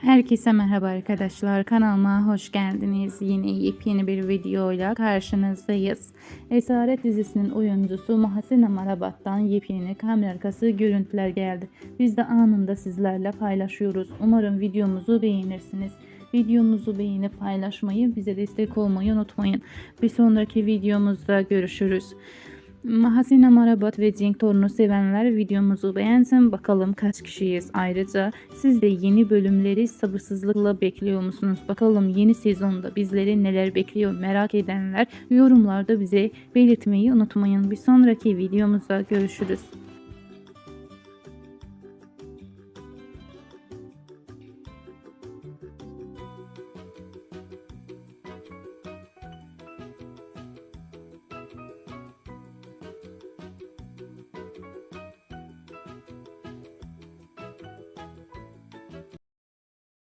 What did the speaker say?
Herkese merhaba arkadaşlar. Kanalıma hoş geldiniz. Yine yepyeni bir videoyla karşınızdayız. Esaret dizisinin oyuncusu Muhasene Marabat'tan yepyeni kamera arkası görüntüler geldi. Biz de anında sizlerle paylaşıyoruz. Umarım videomuzu beğenirsiniz. Videomuzu beğenip paylaşmayı, bize destek olmayı unutmayın. Bir sonraki videomuzda görüşürüz. Mahasine Marabat ve Cenk Torun'u sevenler videomuzu beğensin. Bakalım kaç kişiyiz. Ayrıca siz de yeni bölümleri sabırsızlıkla bekliyor musunuz? Bakalım yeni sezonda bizleri neler bekliyor merak edenler yorumlarda bize belirtmeyi unutmayın. Bir sonraki videomuzda görüşürüz.